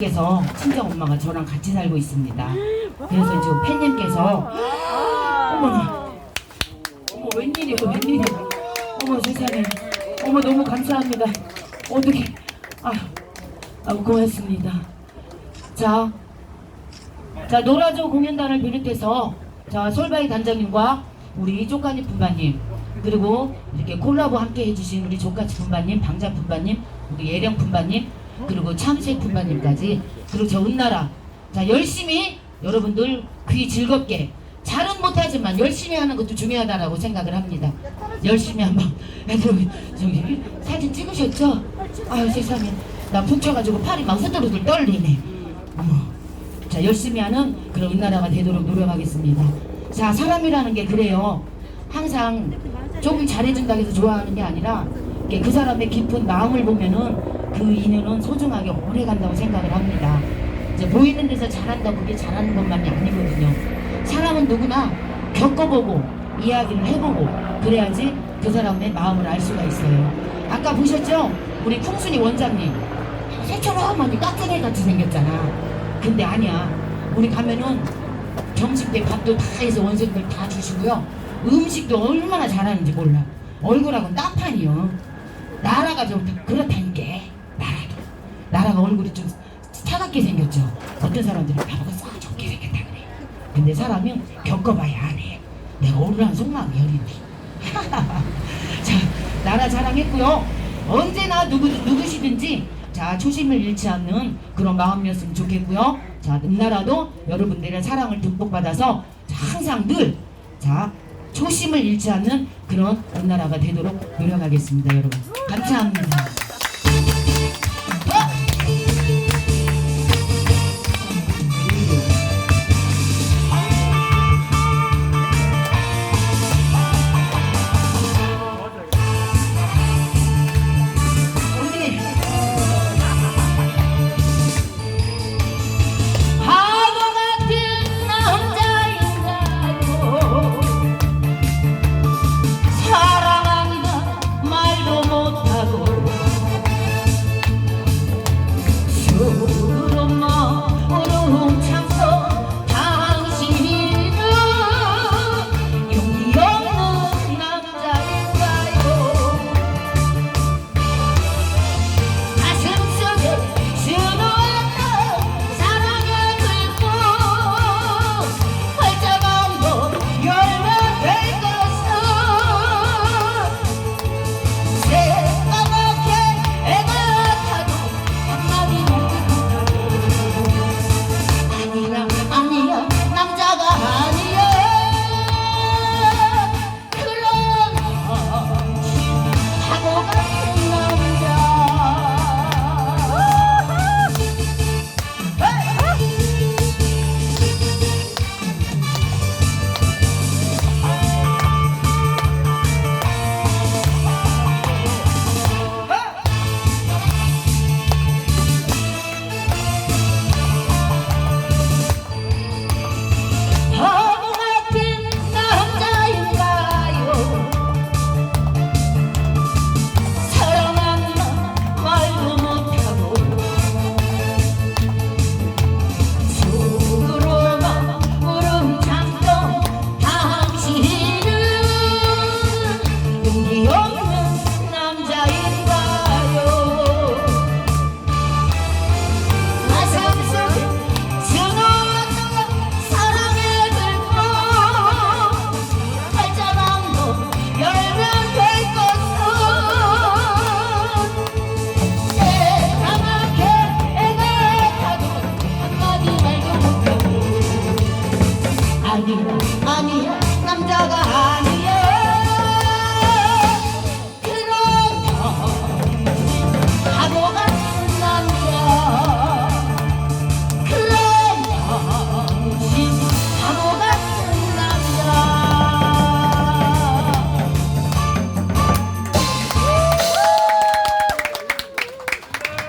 께서 친정 엄마가 저랑 같이 살고 있습니다. 그래서 지금 팬님께서 어머나 어머 웬일이에요 웬일이에요 어머 세상에. 어머 너무 감사합니다. 어떻게 아, 아 고맙습니다. 자, 자 노라조 공연단을 비롯해서 자 솔바이 단장님과 우리 쪼까니 분바님 그리고 이렇게 콜라보 함께 해주신 우리 조카치 분바님 방자 분바님 우리 예령 분바님 그리고 참새 분바님까지 그리고 저 은나라 자 열심히 여러분들 귀 즐겁게 잘은 못하지만 열심히 하는 것도 중요하다라고 생각을 합니다. 열심히 한번 저기 사진 찍으셨죠? 아유 세상에 나 푹쳐가지고 팔이 막 후들후들 떨리네. 어머. 자 열심히 하는 그런 은나라가 되도록 노력하겠습니다. 자 사람이라는 게 그래요. 항상 조금 잘해준다고 해서 좋아하는 게 아니라 그 사람의 깊은 마음을 보면은 그 인연은 소중하게 오래 간다고 생각을 합니다. 이제 보이는 데서 잘한다 그게 잘하는 것만이 아니거든요. 사람은 누구나 겪어보고 이야기를 해보고 그래야지 그 사람의 마음을 알 수가 있어요. 아까 보셨죠? 우리 풍순이 원장님 새처럼 아니 깍두기 같이 생겼잖아. 근데 아니야. 우리 가면은 점심 때 밥도 다 해서 원생들 다 주시고요. 음식도 얼마나 잘하는지 몰라. 얼굴하고는 딴판이요. 나라가 좀 그렇다니까. 나라도. 나라가 얼굴이 좀 차갑게 생겼죠. 어떤 사람들은 나보고 싹 좋게 생겼다 그래. 근데 사람은 겪어봐야 안 해. 내가 오르란 속마음이 어린데. 자, 나라 자랑했고요. 언제나 누구, 누구시든지 자, 초심을 잃지 않는 그런 마음이었으면 좋겠고요. 자, 은나라도 여러분들의 사랑을 듬뿍 받아서 항상 늘 자, 초심을 잃지 않는 그런 은나라가 되도록 노력하겠습니다, 여러분. 감사합니다. 아니 아니 남자가